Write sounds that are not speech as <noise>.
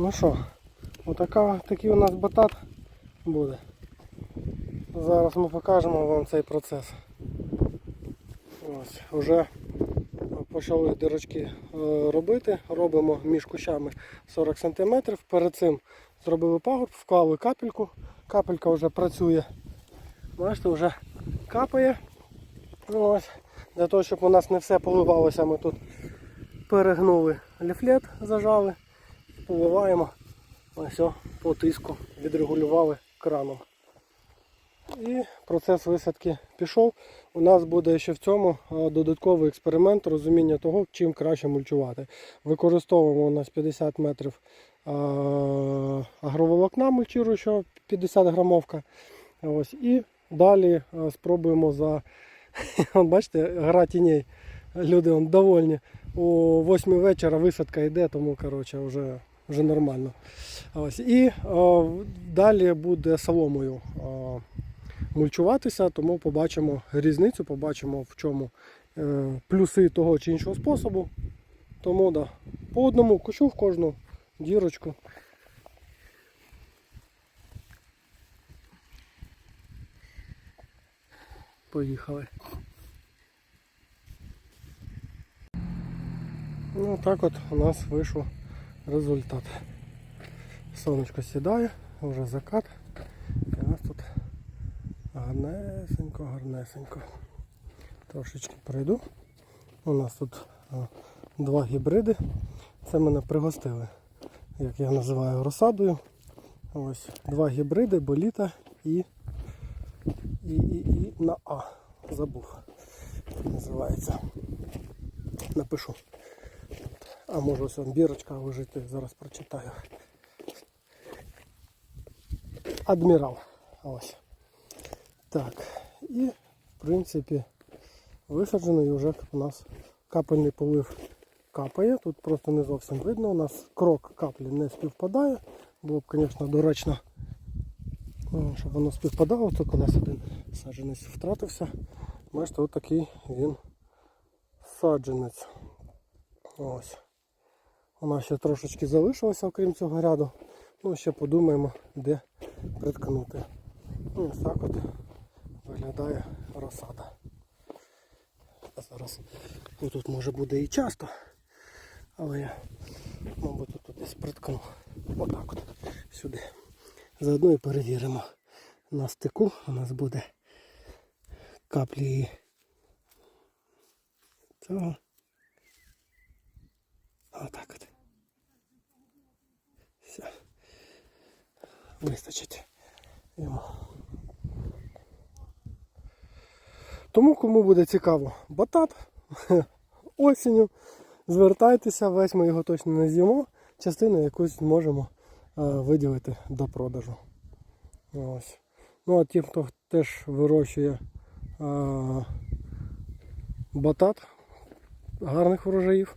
Ну що, отака, такий у нас батат буде. Зараз ми покажемо вам цей процес. Ось, вже почали дирочки е, робити. Робимо між кущами 40 см. Перед цим зробили пагорб, вклали капельку. Капелька вже працює. Бачите, вже капає. Ось. Для того, щоб у нас не все поливалося, ми тут перегнули ліфлет, зажали, поливаємо. Ось по тиску відрегулювали краном. І процес висадки пішов. У нас буде ще в цьому е, додатковий експеримент розуміння того, чим краще мульчувати. Використовуємо у нас 50 метрів е, агроволокна мульчуючого, 50 грамовка. Ось, і далі е, спробуємо за <laughs> бачите, гра тіней. Люди вон, довольні. О 8 вечора висадка йде, тому коротше, вже, вже нормально. Ось. І о, далі буде соломою о, мульчуватися, тому побачимо різницю, побачимо в чому е, плюси того чи іншого способу. Тому да, по одному кущу в кожну дірочку. Поїхали. Ну так от у нас вийшов результат. Сонечко сідає, вже закат. І у нас тут гарнесенько, гарнесенько. Трошечки пройду. У нас тут два гібриди. Це мене пригостили, як я називаю розсадою. Ось два гібриди, боліта і, і, і, і на А. Забув. Називається. Напишу. А може ось он бірочка лежить, зараз прочитаю. Адмірал. Ось. Так. І в принципі висаджено і вже у нас капельний полив капає. Тут просто не зовсім видно. У нас крок каплі не співпадає. Було б, звісно, доречно, ну, щоб воно співпадало, то у нас один саджанець втратився. Бачите, от такий він саджанець. Ось. У нас ще трошечки залишилося, окрім цього ряду. Ну, ще подумаємо, де приткнути. Ну, ось так от виглядає розсада. А зараз тут може буде і часто, але я, мабуть, тут десь приткну. Отак от сюди. Заодно і перевіримо. На стику у нас буде каплі цього. Отак от. Все. Вистачить йому. Тому кому буде цікаво батат <laughs> осінню, звертайтеся, весь ми його точно не з'їмо. Частину якусь зможемо е, виділити до продажу. Ось. Ну а ті, хто теж вирощує е, батат гарних врожаїв.